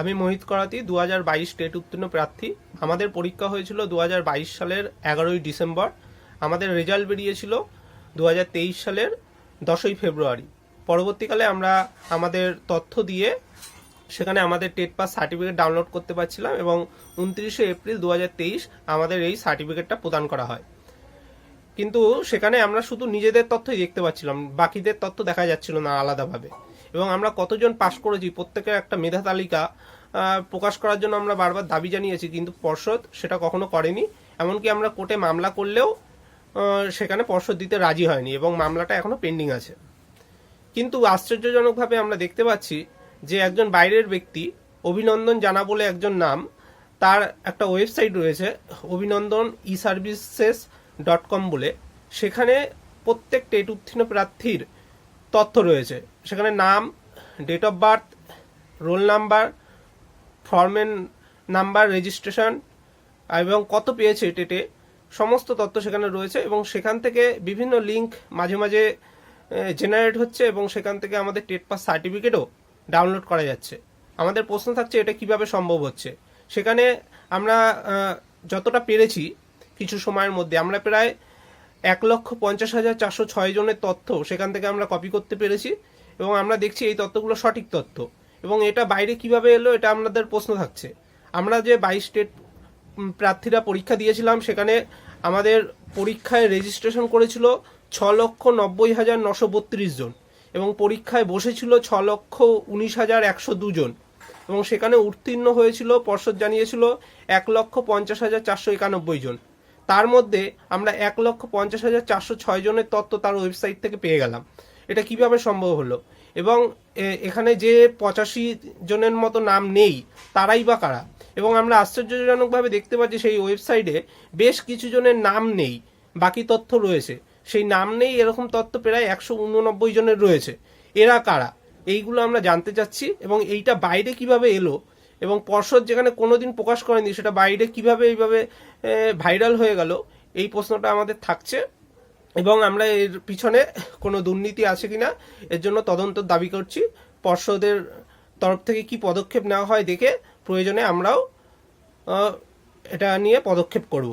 আমি মোহিত করাতি দু হাজার বাইশ টেট উত্তীর্ণ প্রার্থী। আমাদের পরীক্ষা হয়েছিল দু হাজার বাইশ সালের এগারোই ডিসেম্বর। আমাদের রেজাল্ট বেরিয়েছিল দু হাজার তেইশ সালের দশই ফেব্রুয়ারি। পরবর্তীকালে আমরা আমাদের তথ্য দিয়ে সেখানে আমাদের টেট পাস সার্টিফিকেট ডাউনলোড করতে পারছিলাম এবং উনত্রিশে এপ্রিল দু হাজার তেইশ আমাদের এই সার্টিফিকেটটা প্রদান করা হয়। কিন্তু সেখানে আমরা শুধু নিজেদের তথ্যই দেখতে পাচ্ছিলাম, বাকিদের তথ্য দেখা যাচ্ছিল না আলাদাভাবে। এবং আমরা কতজন পাশ করেছি, প্রত্যেকের একটা মেধা তালিকা প্রকাশ করার জন্য আমরা বারবার দাবি জানিয়েছি, কিন্তু পর্ষদ সেটা কখনো করেনি। এমনকি আমরা কোর্টে মামলা করলেও সেখানে পর্ষদ দিতে রাজি হয়নি এবং মামলাটা এখনও পেন্ডিং আছে। কিন্তু আশ্চর্যজনকভাবে আমরা দেখতে পাচ্ছি যে একজন বাইরের ব্যক্তি, অভিনন্দন জানা বলে একজন নাম, তার একটা ওয়েবসাইট রয়েছে, অভিনন্দন ই সার্ভিসেস ডট কম বলে। সেখানে প্রত্যেক উত্তীর্ণ প্রার্থীর তথ্য রয়েছে। সেখানে নাম date of birth roll number ফর্মের নাম্বার রেজিস্ট্রেশন এবং কত পেয়েছে টেটে সমস্ত তথ্য সেখানে রয়েছে এবং সেখান থেকে বিভিন্ন লিঙ্ক মাঝে মাঝে জেনারেট হচ্ছে এবং সেখান থেকে আমাদের টেট পাস সার্টিফিকেটও ডাউনলোড করা যাচ্ছে। আমাদের প্রশ্ন থাকছে এটা কীভাবে সম্ভব হচ্ছে? সেখানে আমরা যতটা পেরেছি কিছু সময়ের মধ্যে, আমরা প্রায় এক লক্ষ পঞ্চাশ হাজার চারশো ছয় জনের তথ্য সেখান থেকে আমরা কপি করতে পেরেছি এবং আমরা দেখছি এই তথ্যগুলো সঠিক তথ্য। এবং এটা বাইরে কীভাবে এলো এটা আমাদের প্রশ্ন থাকছে। আমরা যে বাইশ স্টেট প্রার্থীরা পরীক্ষা দিয়েছিলাম, সেখানে আমাদের পরীক্ষায় রেজিস্ট্রেশন করেছিল ছ লক্ষ নব্বই হাজার নশো বত্রিশ জন এবং পরীক্ষায় বসেছিল ছ লক্ষ উনিশ হাজার একশো দুজন এবং সেখানে উত্তীর্ণ হয়েছিল, পর্ষদ জানিয়েছিল এক লক্ষ পঞ্চাশ হাজার চারশো একানব্বই জন। তার মধ্যে আমরা এক লক্ষ পঞ্চাশ হাজার চারশো ছয় জনের তথ্য তার ওয়েবসাইট থেকে পেয়ে গেলাম। এটা কীভাবে সম্ভব হলো? এবং এখানে যে পঁচাশি জনের মতো নাম নেই, তারাই বা কারা? এবং আমরা আশ্চর্যজনকভাবে দেখতে পাচ্ছি সেই ওয়েবসাইটে বেশ কিছু জনের নাম নেই, বাকি তথ্য রয়েছে। সেই নাম নেই, এরকম তথ্য প্রায় একশো উননব্বই জনের রয়েছে। এরা কারা? এইগুলো আমরা জানতে চাচ্ছি এবং এইটা বাইরে কীভাবে এলো? এবং পর্ষদ যেখানে কোনো দিন প্রকাশ করেনি, সেটা বাইরে কীভাবে এইভাবে ভাইরাল হয়ে গেল, এই প্রশ্নটা আমাদের থাকছে। এবং আমরা এর পিছনে কোনো দুর্নীতি আছে কি না এর জন্য তদন্ত দাবি করছি। পর্ষদের তরফ থেকে কি পদক্ষেপ নেওয়া হয় দেখে প্রয়োজনে আমরাও এটা নিয়ে পদক্ষেপ করব।